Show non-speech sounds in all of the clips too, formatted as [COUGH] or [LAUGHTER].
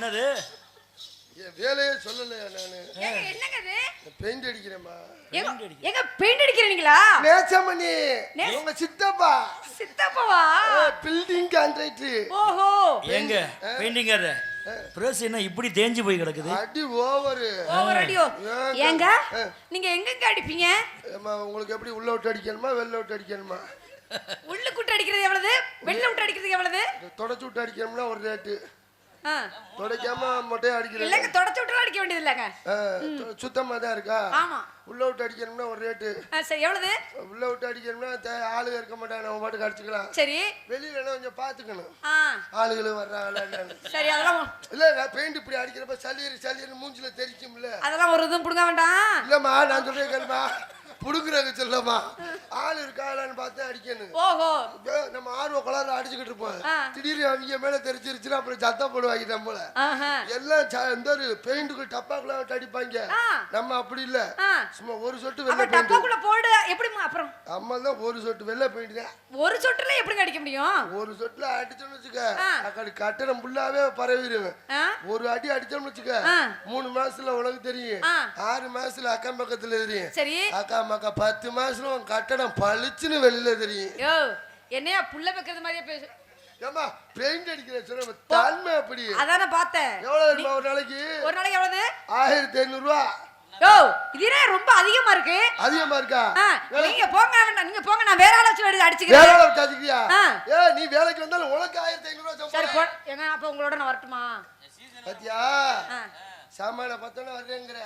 என்னது? என் வேலையே சொல்லலையா நானு? என்னங்க இது பெயிண்ட் அடிக்கிறேம்மா. எங்க எங்க பெயிண்ட் அடிக்கிறீங்களா? நேசமணி நே- உங்க சித்தப்பா. சித்தப்பா பில்டிங் கான்ட்ராக்டர் ஓஹோ. எங்க பெயிண்டிங்கர் பிரஸ் என்ன இப்படி தேஞ்சு போய் கிடக்குது? அடி ஓவரு. ஓவர் அடியோ ஏங்க. நீங்க எங்கெங்க அடிப்பீங்க? உங்களுக்கு எப்படி உள்ள விட்டு அடிக்கணுமா வெளில விட்டு அடிக்கணுமா? உள்ளுக்குட்டு அடிக்கிறது எவ்வளவு? வெளில விட்டு அடிக்கிறது எவ்வளவு? தொடச்சு விட்டு அடிக்கணும்னா ஒரு ரேட்டு. துடைக்காம மொட்டையா அடிக்கிறது இல்லங்க தொடச்சு விட்டு அடிக்க வேண்டியது இல்லங்க ஆ, து- சுத்தமா தான் இருக்கா? ஆமா. உள்ள விட்டு அடிக்கணும்னா ஒரு ரேட்டு சரி எவ்வளவு? உள்ள விட்டு அடிக்கணும்னா ஆளுங்க இருக்க மாட்டாங்க நம்ம பாட்டுக்கு அடிச்சுக்கலாம். சரி. வெளியில கொஞ்சம் பாத்துக்கணும். ஆளுகளும் வர்றாங்களா. சரி அதெல்லாம் இல்ல பெயிண்ட் இப்படி அடிக்கிறப்ப சளியர் சளியர் மூஞ்சில தெரிக்கும்ல. அதெல்லாம் ஒரு இதுவும் புடுங்க வேண்டாம். இல்லம்மா நான் சொல்றேன் கேளுமா. புடுக்குறாங்க சொல்லம்மா. ஆள் இருக்காளான்னு பார்த்து அடிக்கணும். ஓஹோ. நம்ம ஆர்வ கலர்ல அடிச்சுக்கிட்டு இருப்போம். திடீர்னு அவங்க மேல தெரிச்சிருச்சுன்னா அப்புறம் சத்தம் போடுவாங்க நம்மள. எல்லாம் இந்த ஒரு பெயிண்ட்டுக்கு டப்பாக்குலாம் விட்டு அடிப்பாங்க. நம்ம அப்படி இல்ல. சும்மா ஒரு சொட்டு வெள்ளை டப்பாக்குள்ள போடு. எப்படிமா அப்புறம்? அம்மா தான் ஒரு சொட்டு வெள்ளை பெயிண்ட் ஒரு சொட்டுல எப்படிங்க அடிக்க முடியும்? ஒரு சொட்டுல அடிச்சோம்னு வச்சுக்க. கட்டணம் ஃபுல்லாவே பரவிடுவேன் ஒரு அடி அடிச்சோம்னு வச்சுக்க. மூணு மாசத்துல உனக்கு தெரியும். ஆறு மாசத்துல அக்கம் பக்கத்துல தெரியும். சரி. அக்கா மக்கா பத்து உன் கட்டடம் பளிச்சுன்னு வெளியில தெரியும். யோ என்னையா புள்ள வைக்கிறது மாதிரியே பேசு. ஏமா பெயிண்ட் அடிக்கிற சொல்ல தன்மை அப்படி? அதானே பார்த்தேன். எவ்வளவு தெரியுமா ஒரு நாளைக்கு? ஒரு நாளைக்கு எவ்வளவு? ஆயிரத்தி ஐநூறு ரூபா யோ இது என்ன ரொம்ப அதிகமா இருக்கு. அதிகமா இருக்கா? நீங்க போங்க வேண்டாம் நீங்க போங்க நான் வேற ஆளாச்சும் எடுத்து வேற அடிச்சுக்கிறேன். ஆளை வச்சாச்சுக்கியா ஆ. ஏ நீ வேலைக்கு வந்தாலும் உனக்கு ஆயிரத்தி ஐநூறு ரூபா சரி சம்பளம் ஏங்க அப்ப உங்களோட நான் வரட்டுமா? பாத்தியா. சாமான பத்தோட வர்றேங்கிற.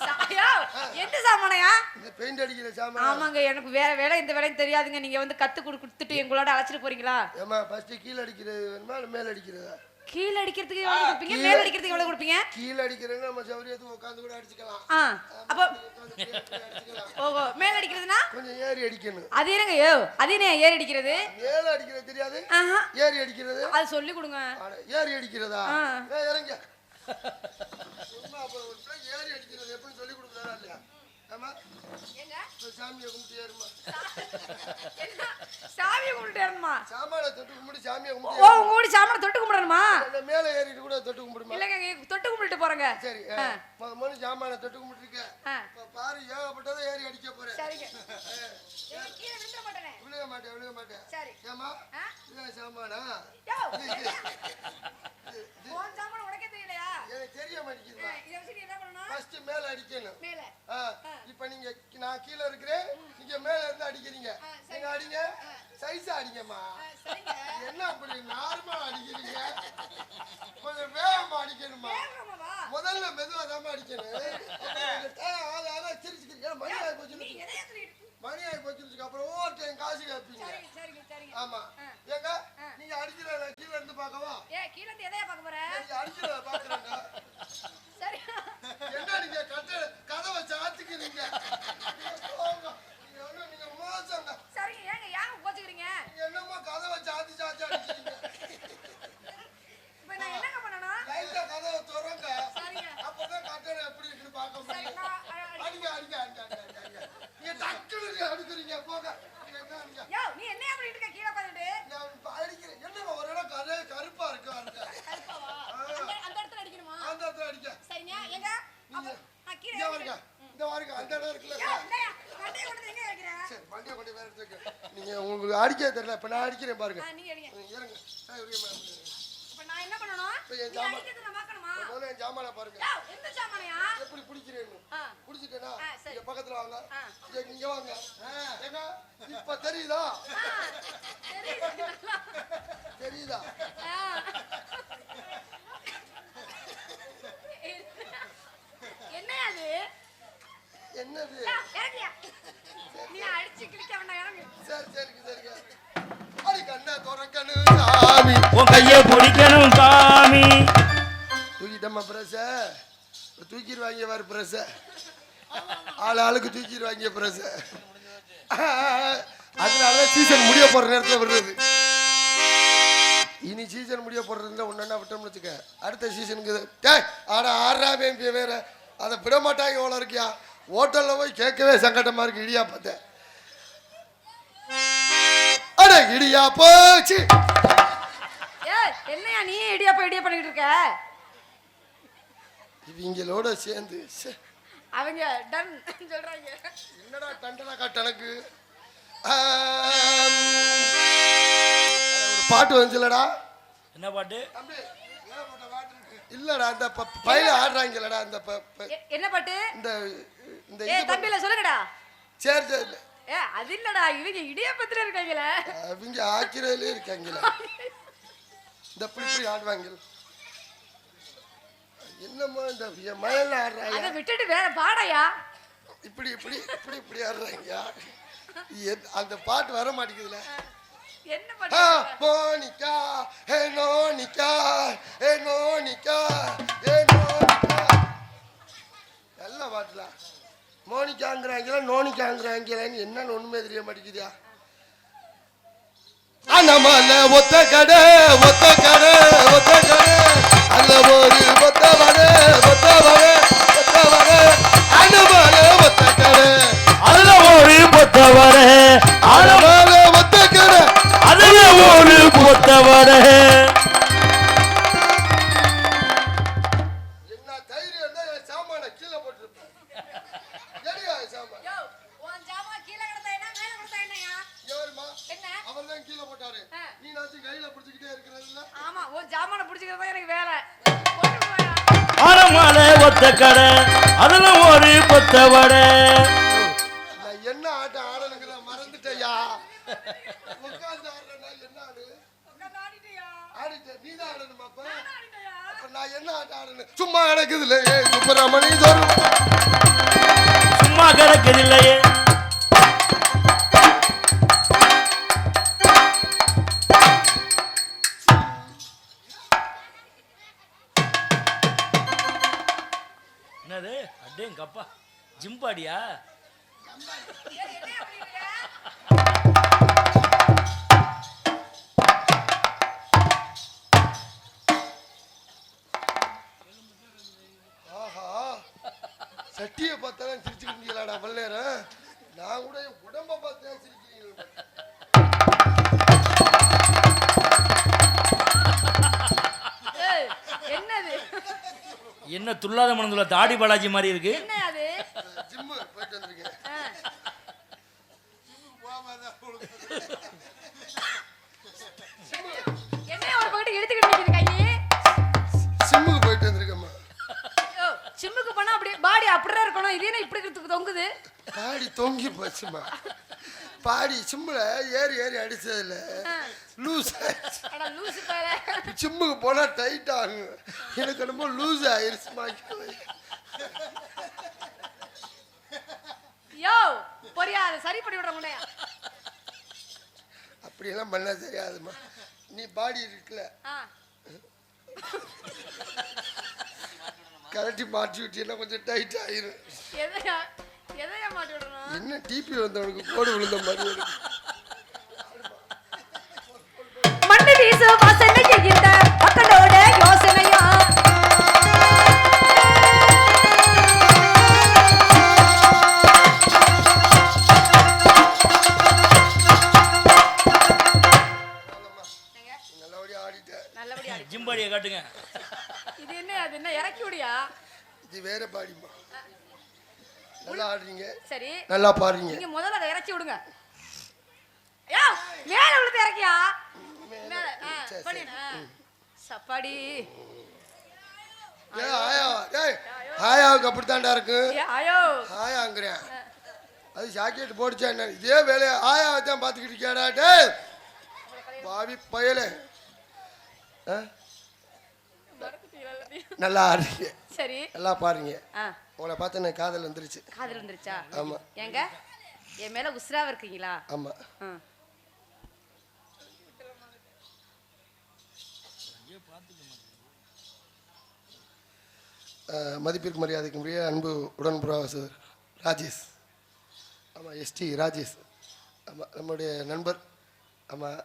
சா- யோ, எந்த சாமானையா? இந்த பெயிண்ட் அடிக்கிற சாமான. ஆமாங்க எனக்கு வேற வேலை இந்த வேலையும் தெரியாதுங்க. நீங்க வந்து கத்து கொடு கொடுத்துட்டு எங்களோட அழைச்சிட்டு போறீங்களா? ஏமா ஃபர்ஸ்ட் கீழே அடிக்கிறது வேணுமா இல்ல மேல அடிக்கிறதா? கீழே அடிக்கிறதுக்கு எவ்வளவு கொடுப்பீங்க? மேல அடிக்கிறதுக்கு எவ்வளவு கொடுப்பீங்க? கீழே அடிக்கிறேன்னா நம்ம சௌரியத்துக்கு உட்காந்து கூட அடிச்சுக்கலாம். அப்போ உட்கார்ந்து. ஓஹோ மேல அடிக்கிறதுனா? கொஞ்சம் ஏறி அடிக்கணும். அது என்னங்க யோ அது என்ன ஏறி அடிக்கிறது? மேல அடிக்கிறது தெரியாது. ஏறி அடிக்கிறது. அது சொல்லி கொடுங்க. ஏறி அடிக்கிறதா? இறங்க. சும்மா அப்புறம் ஒரு பிள்ளை ஏறி அடிக்கிறது எப்படின்னு சொல்லி கொடுக்குறாரா இல்லையா? ஆமா. சாமியை கும்பிட்டு ஏறுமா? சாமியை கும்பிட்டு ஏறணுமா? சாமானை தொட்டு கும்பிட்டு சாமியை ஓ கும்பிட்டு உங்க கூட சாமனை தொட்டு கும்பிடணுமா? மேல ஏறிட்டு கூட தொட்டு கும்பிடுமா? இல்லைங்க தொட்டு கும்பிட்டு போறேங்க. சரி முதல்ல சாமானை தொட்டு கும்பிட்டு இருக்க பாரு ஏகப்பட்டதை ஏறி அடிக்க போறேன். சரிங்க. கீழே விழுந்துட மாட்டேனே. விழுக மாட்டேன் விழுக மாட்டேன். சரி. ஏமா? இதான் சாமானா? உன் சாமான் உனக்கே தெரியலையா எனக்கு தெரிய மாட்டேங்குதுமா. இதை வச்சு என்ன ஃபர்ஸ்ட் மேல அடிக்கணும். மேல. இப்ப நீங்க நான் கீழ இருக்கிறேன் நீங்க மேல இருந்து அடிக்கிறீங்க. நீங்க அடிங்க. சைஸா அடிங்கம்மா. என்ன அப்படி நார்மலா அடிக்கிறீங்க? கொஞ்சம் வேகமா அடிக்கணுமா? முதல்ல மெதுவா தான் அடிக்கணும். அப்புறம் கொஞ்சம் ஆ, ஆ, ஆ, சிரிச்சுக்கிறீங்க. மணி ஆகி போச்சு. மணி ஆகி போச்சு அப்புறம் ஒவ்வொரு டைம் காசு கேட்பீங்க. ஆமா. ஏங்க. நீங்க அடிக்கிற இருந்து பார்க்கவா ஏய், கீழ இருந்து எதையா பார்க்க போற? அடிக்கிற பாக்குறேங்க சரி. என்ன நீங்க கதவை சாத்திக்கிறீங்க போங்க. நீங்க ஒண்ணும் நீங்க மோசங்க சரிங்க, ஏங்க, ஏங்க கோச்சுக்கிறீங்க? நீங்க என்னமோ கதவை சாத்தி சாத்தி அடிக்கிறீங்க இப்ப நான் என்னங்க பண்ணணும்? லைட்டா கதவை திறங்க சரிங்க. அப்பதான் கட்டணம் எப்படி இருக்குன்னு பார்க்க சரி, முடியும் நான், அ, அடிங்க அடிங்க அடிங்க அடிங்க, அடிங்க நீங்க டக்குனு அடிக்கிறீங்க போங்க நீங்க என்ன அடிங்க யோ, நீ என்னையா பண்ணிட்டு இருக்க கீழ உட்கார்ந்துட்டு? நான் இப்ப அடிக்கிறேன் என்னமா ஒரு இடம் கரு கருப்பா இருக்கா இருக்கு கருப்பாவா? ஆ. அந்த- அந்த இடத்துல அடிக்கணுமா? அந்த இடத்துல அடிக்க சரிங்க, எங்க? அப்ப நான் கீழ இங்க இறங்கி- வருங்க இந்த வாருங்க அந்த இடம் இருக்குல்ல யோ, இந்தாயா, வண்டியை கொண்டு வந்து எங்க வைக்கிற? சரி வண்டியை கொண்டு வேற இடத்துக்கு நீங்க உங்களுக்கு அடிக்க தெரியல இப்ப நான் அடிக்கிறேன் பாருங்க என்ன என் ஜாமான். என் பாருங்க? எப்படி பிடிக்கிறேன்னு. பிடிச்சிட்டேனா. இங்க பக்கத்துல வாங்க. இங்க வாங்க இப்ப தெரியுதா தெரியுது. என்னையா அது? என்னது. நீ அடிச்சு கிழிக்க வேண்டாம். சரி சரிங்க சரிங்க உன் கையை பிடிக்கணும் சாமி. தூக்கிட்டம்மா பிரச. தூக்கிடுவாங்க வேறு பிரச. ஆள் ஆளுக்கு தூக்கிடுவாங்க பிரச. அதனாலதான் சீசன் முடிய போற நேரத்துல விடுறது இனி சீசன் முடிய போடுறதுல ஒன்னா விட்டோம்னு வச்சுக்க. அடுத்த சீசனுக்கு இது- டேய் ஆட ஆறா பேம்பி வேற. அதை விட மாட்டாங்க எவ்வளோ இருக்கியா? ஹோட்டல்ல போய் கேட்கவே சங்கடமா இருக்கு இடியா பார்த்தேன் இடியா போச்சு. ஏய், என்னையா நீ இடியாப்பம் இடியா பண்ணிட்டு இருக்க? இவங்களோட சேர்ந்து அவங்க டன் சொல்றாங்க. என்னடா டண்டனா காட்டனக்கு. ஒரு பாட்டு வந்துச்சுலடா என்ன பாட்டு? இல்லடா அந்த பையில ஆடுறாங்களடா அந்த என்ன பாட்டு? இந்த இந்த தம்பில சொல்லுங்கடா. சரி சரி அது இல்லடா இவங்க இடியாப்பத்துல இருக்காங்களே. அவங்க ஆக்கிறதுலே இருக்காங்களா. இந்த இப்படி ஆடுவாங்க என்னமோ இந்த என் மயல்ல ஆடுறாங்க? அதை விட்டுட்டு வேற பாடையா? இப்படி இப்படி இப்படி இப்படி ஆடுறாங்க. அந்த பாட்டு வர மாட்டேங்குதுல. என்ன மோனிகா ஹே நோனிகா ஹே நோனிகா ஹே நோனிகா நல்ல பாட்டுல மோனிகாங்கிறாங்களா நோனிகாங்கிறாங்களான்னு என்னன்னு ஒண்ணுமே தெரிய மாட்டேங்குதியா அனமல ஒத்த கடை ஒத்த கடை ஒத்த கடை. அந்த ஒரு ஒத்த வடை ஒத்த வடை ஒத்த வடை. அனமல ஒத்த கடை. அதுல ஒரு பொத்தவர அனமல ஒத்த கடை. அதுல ஒரு பொத்தவர என்ன கடை அதுல ஒரு பொத்தவட நான் என்ன ஆட்டம் ஆடணுங்கிற மறந்துட்டேயா? உட்கார்ந்து என்ன ஆடு? நீ தான் ஆடணுமா அப்ப? ஆடிட்டியா அப்ப நான் என்ன ஆட்டம் ஆடணும்? சும்மா கிடக்குதுல ஏ சுப்பிரமணி சும்மா கிடக்குதில்லையே. என்னது ஜிம் பாடியா ஏய், என்ன அப்படி இருக்க? ஆஹா. சட்டியை பார்த்தாலும் சிரிச்சுக்கிட்டீங்களாடா அவ்வளோ நேரம் நான் கூட என் உடம்ப ஏய், என்னது? என்ன துல்லாத மனதுல தாடி பாலாஜி மாதிரி இருக்கு. பாடி சிம்முல ஏறி ஏறி அடிச்சதுல லூஸ் ஆயிடுச்சு. சிம்முக்கு போனா டைட் ஆகும் எனக்கு என்னமோ லூஸ் ஆயிருச்சுமா யோ பொரியா அதை சரி பண்ணி விடுற முனையா அப்படியெல்லாம் பண்ண தெரியாதுமா நீ பாடி இருக்குல்ல. ஆ. கழட்டி மாட்டி விட்டீங்கன்னா கொஞ்சம் டைட் ஆயிரும். எதையா மாட்டி விடணும்? என்ன டிபி வந்தவனுக்கு கோடு விழுந்த மாதிரி மண்ணு வீசு வாசனை இந்த மக்களோட யோசனையா? நல்லபடியா ஆடிட்டேன் நல்லபடியா இருக்கு. ஜிம் பாடியை காட்டுங்க. இது என்ன அது என்ன இறக்கி விடியா இது வேற பாடிமா நல்லா ஆடுறீங்க. சரி. நல்லா பாடுறீங்க. நீங்க முதல்ல அதை இறக்கி விடுங்க. யோ மேல விழுந்து இறக்கியா. சப்பாடி. ஏ ஆயா. ஏய் ஆயாவுக்கு அப்படித்தான்டா இருக்கு. ஏ ஆயோ. ஆயாங்கிறேன். அது ஜாக்கெட் போட்டுச்சா என்ன? இதே வேலையை ஆயாவை தான் பார்த்துக்கிட்டு இருக்கியாடா? டேய் பாவி பயலே? நல்லா ஆடுறீங்க. சரி. நல்லா பாருங்க ஆ. உங்களை பார்த்து எனக்கு காதல் வந்துருச்சு. காதல் வந்துருச்சா? ஆமா. ஏங்க என் மேல உசுராவ இருக்கீங்களா? ஆமா. மதிப்பிற்கு மரியாதைக்கு முறைய அன்பு உடன்புறாவாசர் ராஜேஷ். ஆமாம் எஸ்டி ராஜேஷ். ஆமாம் நம்முடைய நண்பர். ஆமாம்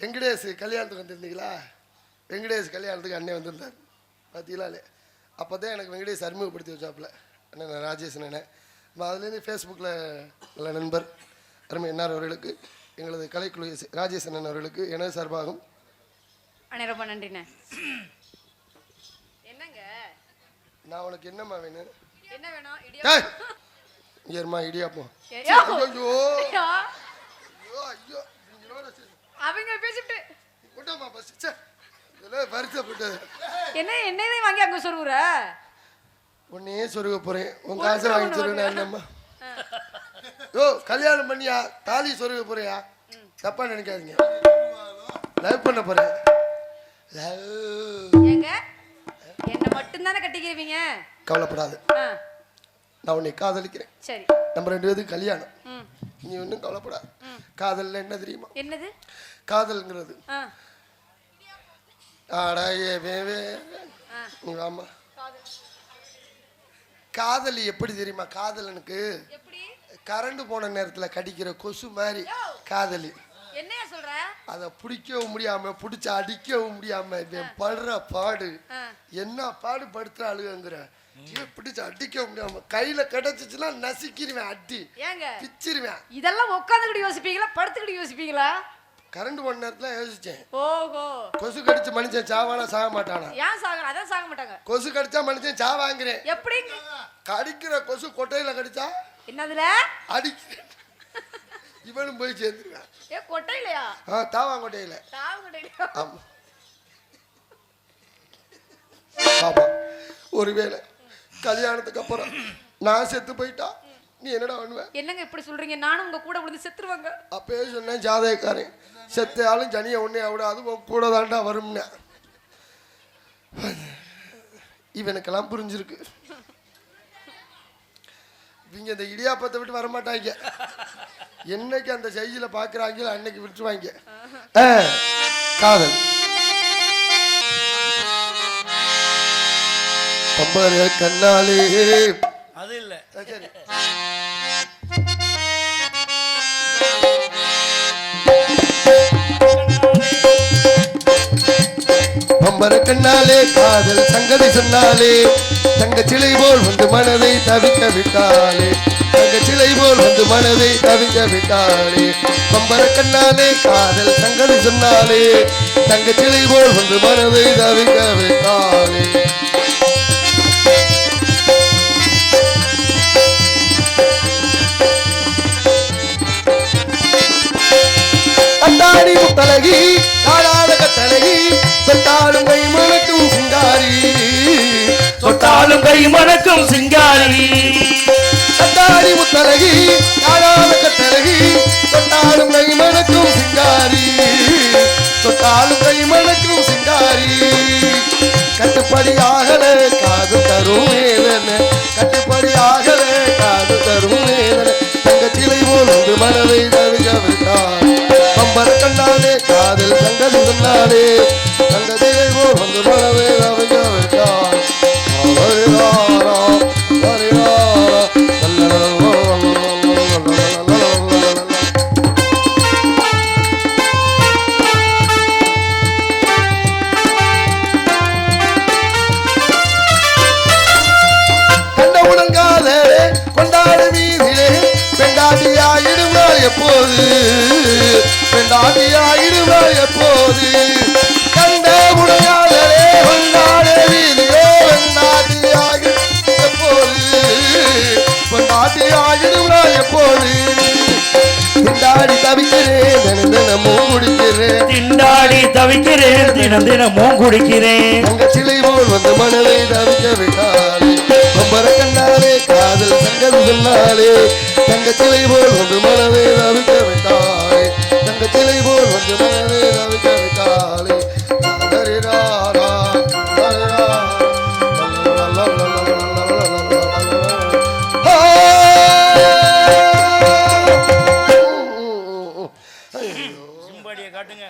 வெங்கடேஷ் கல்யாணத்துக்கு வந்திருந்தீங்களா? வெங்கடேஷ் கல்யாணத்துக்கு அண்ணன் வந்திருந்தார். பார்த்தீங்களா அப்போ தான் எனக்கு வெங்கடேஷ் அறிமுகப்படுத்தி வச்சாப்புல. அண்ணன் ராஜேஷ் அண்ணன். அதுலேருந்து ஃபேஸ்புக்கில் நல்ல நண்பர் அருமை என்னார் அவர்களுக்கு எங்களது கலைக்குழு ராஜேஷ் அண்ணன் அவர்களுக்கு எனது சார்பாகும் ரொம்ப நன்றிண்ணே. என்னங்க? நான் உனக்கு என்னம்மா வேணும்? என்ன வேணும்? ஏர்மா இடியாப்போம். ஐயோ! ஐயோ! ஐயோ! அவங்க பேசிட்டு. விட்டாமா பஸ் சார் வருத்தப்பட்டு என்ன என்னையே வாங்கி அங்க சொருவுற உன்னையே சொருக போறேன். உன் காசை வாங்கி சொருவேன் என்னம்மா? ஓ கல்யாணம் பண்ணியா? தாலி சொருக போறியா? தப்பா நினைக்காதீங்க. லவ் பண்ண போறேன். ஏங்க என்ன மட்டும் தானே கவலைப்படாது. நான் உன்னை காதலிக்கிறேன். நம்ம ரெண்டு பேருக்கு கல்யாணம். நீ ஒன்றும் கவலைப்படாது. காதல்ல என்ன தெரியுமா? என்னது? காதல்ங்கிறது. ஆடாயே நீ வாமா காதல். எப்படி தெரியுமா? காதலனுக்கு கரண்ட் போன நேரத்தில் கடிக்கிற கொசு மாதிரி காதலி. என்ன சொல்ற? அதை பிடிக்கவும் முடியாம பிடிச்சி அடிக்கவும் முடியாம படுற பாடு. என்ன பாடு படுத்துற அழுகுங்கிற பிடிச்சு அடிக்க முடியாம கையில கிடைச்சிச்சுன்னா நசுக்கிடுவேன் அடி. பிச்சிருவேன். இதெல்லாம் உட்காந்துக்கிட்டு யோசிப்பீங்களா? படுத்துக்கிட்டு யோசிப்பீங்களா? கரண்ட் போன நேரத்துல யோசிச்சேன். ஓஹோ. கொசு கடிச்ச மனுஷன் சாவானா சாக மாட்டானா? ஏன் சாகணும் அதான் சாக மாட்டாங்க. கொசு கடிச்சா மனுஷன் சாவாங்கிறேன் எப்படி கடிக்கிற கொசு கொட்டையில கடிச்சா? என்னதுல? அடிக்கிற இவனும் போய் சேர்ந்துருக்கான் ஏ கொட்டையிலயா? ஆ தாவான் கொட்டையில தாவான் கொட்டையில ஆமா. ஆமா. ஒருவேளை கல்யாணத்துக்கு அப்புறம் நான் செத்து போயிட்டா? நீ என்னடா பண்ணுவ? என்னங்க இப்படி சொல்றீங்க? நானும் உங்க கூட விழுந்து செத்துருவாங்க. அப்பயே சொன்னேன் ஜாதகக்காரன் செத்தாலும் ஜனியை ஒன்னே அவட அது கூட தாண்டா வரும்னே. இவனுக்கெல்லாம் புரிஞ்சிருக்கு. இவங்க இந்த இடியாப்பத்தை விட்டு வரமாட்டாங்க. என்னைக்கு அந்த செய்தியில பாக்குறாங்க அன்னைக்கு விட்டுருவாங்க. காதல். கண்ணாலே அது இல்லை. சரி. பம்பர கண்ணாலே காதல் சங்கதி சொன்னாலே தங்கச்சிலை போல் வந்து மனதை தவிக்க விட்டாலே தங்கச்சிலை போல் வந்து மனதை தவிக்க விட்டாலே பம்பர கண்ணாலே காதல் சங்கதி சொன்னாலே தங்கச்சிலை போல் வந்து மனதை தவிக்க விட்டாலே. அத்தாடி முத்தலகி காலாத கத்தலகி சொத்தாலும் கை மணக்கும் சிங்காரி. சொத்தாலும் கை மணக்கும் சிங்காரி. அத்தாடி முத்தலகி காலாத கத்தலகி சொத்தாலும் கை மணக்கும் சிங்காரி. சொத்தாலும் கை மணக்கும் சிங்காரி. கட்டுப்படி காது தரும் வேதனை. காது தரும் மனதை தவிக்க விட்டார் கண்ணாலே காதல் கண்டது சொன்னாலே கண்டதிலே போர் வந்து மனவே எப்போது? பெண்டாட்டியாயிடுவாள் எப்போது? கண்டவுடன் காதலே கொண்டாட வீதிலே பெண்டாட்டியாகி எப்போது? பெண்டாட்டியாயிடுவாள் எப்போது? திண்டாடி தவிக்கிறேன் தினம் தினமும் முடிக்கிறேன் திண்டாடி தவிக்கிறேன் தினம் தினமும் குடிக்கிறேன். தங்க சிலை போல் வந்து மணலை தவிக்க விட்டாலே கண்ணாலே காதல் சங்கதி சொன்னாலே தங்க சிலை போல் வந்து மணலை தவிக்க விட்டாலே தங்க சிலை போல் வந்து மணலை தவிக்க சிம்பாடியை காட்டுங்க.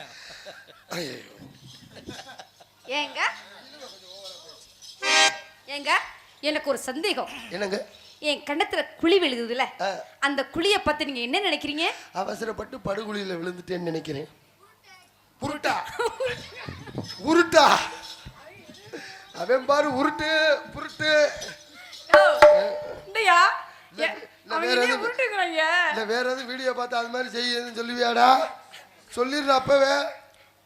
ஐயோ. ஏங்க? ஏங்க? எனக்கு ஒரு சந்தேகம். என்னங்க? குழி விழுகுதுல. அந்த குழிய பத்தி நீங்க என்ன நினைக்கிறீங்க? அவசரப்பட்டு படுகுழியில விழுந்துட்டேன்னு நினைக்கிறேன். உருட்டா. உருட்டா. அவன் பாரு உருட்டு புருட்டு. இல்ல, வேற எதுவும் வீடியோ பார்த்து அது மாதிரி செய்யுன்னு சொல்லுவியாடா? சொல்லிடுற அப்பவே.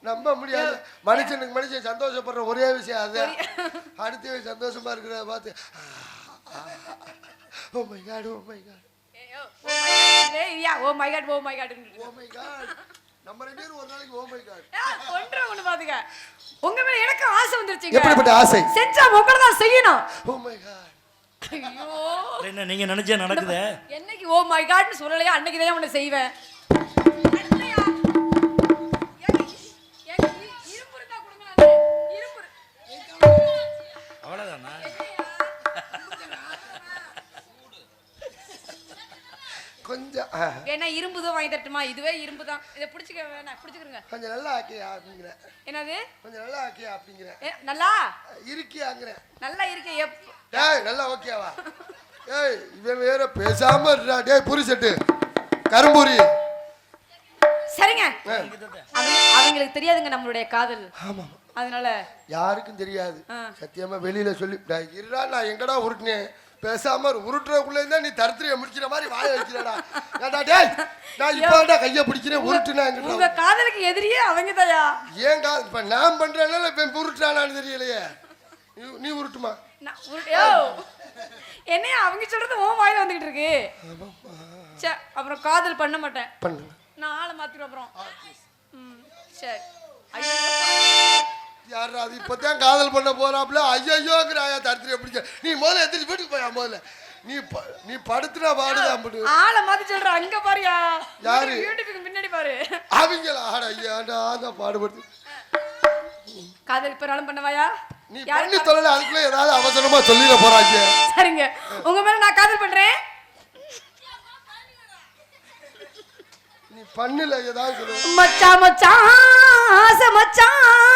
நம்ப முடியாது. மனுஷனுக்கு மனுஷன் சந்தோஷப்படுற ஒரே விஷயம் அதுதான் அடுத்தவன் சந்தோஷமா இருக்கிறத பார்த்து ஓ my god oh my god oh my god oh my god oh my god நம்ம ரெண்டு பேரும் ஒரு நாளைக்கு ஓ மை காட் ஒன்று ஒண்ணு பாத்துக்க. உங்க மேல எனக்கு ஆசை வந்துருச்சுங்க. எப்படிப்பட்ட ஆசை? செஞ்சா உங்களை தான் செய்யணும். ஓ மை காட் ஐயோ. என்ன நீங்க நினைச்சா நடக்குதே? என்னைக்கு ஓ மை காட்னு சொல்லலையா? அன்னைக்கு தான் உன்னை செய்வேன். [LAUGHS] வேணா இரும்பு தான் வாங்கி தட்டுமா இதுவே இரும்பு தான். இதை பிடிச்சிக்க வேணாம். பிடிச்சிக்கிறங்க கொஞ்சம் நல்லா ஆக்கியா அப்படிங்கிறேன் என்னது? கொஞ்சம் நல்லா ஆக்கியா அப்படிங்கிறேன் நல்லா? இருக்கியாங்கிறேன் நல்லா இருக்க. எப் டேய் நல்லா ஓகேவா? ஏய் இவன் வேற பேசாம இருடா. டேய் புரிசெட்டு கரும்பூரி. சரிங்க. அவங்க அவங்களுக்கு தெரியாதுங்க நம்மளுடைய காதல். ஆமா. அதனால யாருக்கும் தெரியாது. சத்தியமா வெளியில சொல்லி இருடா நான் எங்கடா உருட்டினேன்? பேசாம இரு. உருட்டுறதுக்குள்ள இருந்தா நீ தருத்திரிய முடிக்கிற மாதிரி வாய வைக்கிறடா. ஏன்டா டேய் நான் இப்போடா கைய பிடிக்கிறேன் உருட்டுனா உங்க காதலுக்கு எதிரியே அவங்க தாயா ஏங்கா இப்ப நான் பண்றேனால இப்ப உருட்டுறானான்னு தெரியலையே. நீ- உருட்டுமா? என்னையா அவங்க சொல்றது உன் வாயில வந்துகிட்டு இருக்கு? சே அப்புறம் காதல் பண்ண மாட்டேன். பண்ணு நான் ஆளை மாத்திரும் அப்புறம். சரி. ஐயோ யாரா அது இப்பதான் காதல் பண்ண போறாப்ல ஐயோங்கிறாயா தருத்திரிய பிடிக்க. நீ முதல்ல எத்திரி வீட்டுக்கு போயா முதல்ல? நீ நீ படுத்துனா பாடுதான் அப்படி ஆளை மாத்தி சொல்ற அங்க பாருயா. யாரு? யூடியூபுக்கு முன்னாடி பாரு. அவங்களா? ஆட ஐயாடா தான் பாடுபடுத்து. காதல் இப்ப நாளும் பண்ணவாயா? நீ பண்ணி தொலைல அதுக்குள்ள ஏதாவது அவசரமா சொல்லிட போறாங்க. சரிங்க. உங்க மேல நான் காதல் பண்றேன். நீ பண்ணல ஏதாவது மச்சான் மச்சான் ஆசை மச்சான்.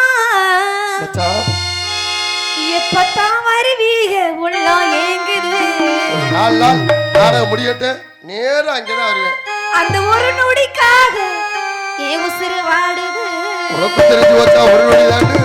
எப்பத்தான் வருவீக உள்ளம் ஏங்குது. நாலு நாள் நாடகம் முடியட்டும் நேரா அங்கதான் வருவேன். அந்த ஒரு நொடிக்காக ஏ உசுறு வாடுது உனக்கு தெரிஞ்சு வச்சா ஒரு ஏ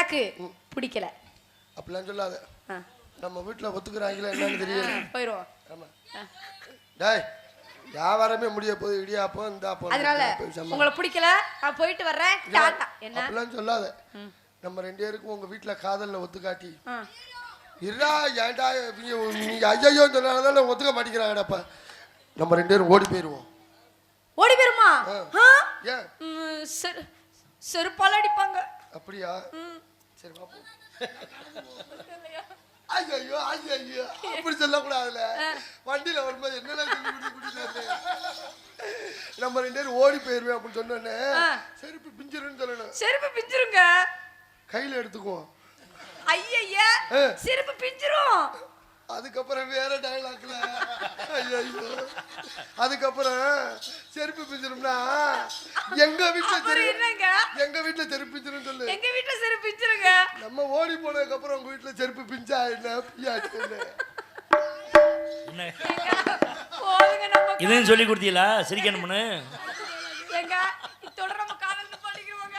எனக்கு பிடிக்கல. அப்படிலாம் சொல்லாத. நம்ம வீட்டில் ஒத்துக்கிறாங்களா என்னன்னு தெரியல போயிருவோம். ஆமா. டேய் வியாபாரமே முடிய போகுது. இடியாப்பம் இந்த அப்பம் அதனால உங்களை பிடிக்கல. நான் போயிட்டு வர்றேன். டாட்டா என்ன? அப்படிலாம் சொல்லாத. நம்ம ரெண்டு பேருக்கும் உங்க வீட்டுல காதல்ல ஒத்துக்காட்டி. இருடா ஏன்டா நீ ஐயோ சொன்னால ஒத்துக்க மாட்டேங்கிறாங்கடாப்பா. நம்ம ரெண்டு பேரும் ஓடி போயிருவோம். ஓடி போயிருமா? செருப்பால அடிப்பாங்க. அப்படியா. சரி பாப்போம். [LAUGHS] ஐயோ ஐயோ அப்படி சொல்லக்கூடாதுல வண்டியில வரும்போது என்னென்ன நம்ம ரெண்டு பேரும் ஓடி போயிருவேன் அப்படின்னு சொன்னோன்னே. செருப்பு பிஞ்சிருன்னு சொல்லணும். செருப்பு பிஞ்சிருங்க. கையில எடுத்துக்குவோம். ஐயய்யா. செருப்பு பிஞ்சிரும். அதுக்கப்புறம் வேற டைலாக்ல ஐயோ அதுக்கப்புறம் செருப்பு பிஞ்சிரும்னா எங்க வீட்டுல என்னங்க? எங்க வீட்டுல செருப்பு பிஞ்சிரும் சொல்லு. எங்க வீட்டுல செருப்பு பிஞ்சிருங்க? நம்ம ஓடி போனதுக்கு அப்புறம் உங்க வீட்டுல செருப்பு பிஞ்சா என்ன? பியாச்சு இதையும் சொல்லி கொடுத்தீங்களா? சிரிக்கணும்னு? எங்க நம்ம காதல் பண்ணிக்கிறோங்க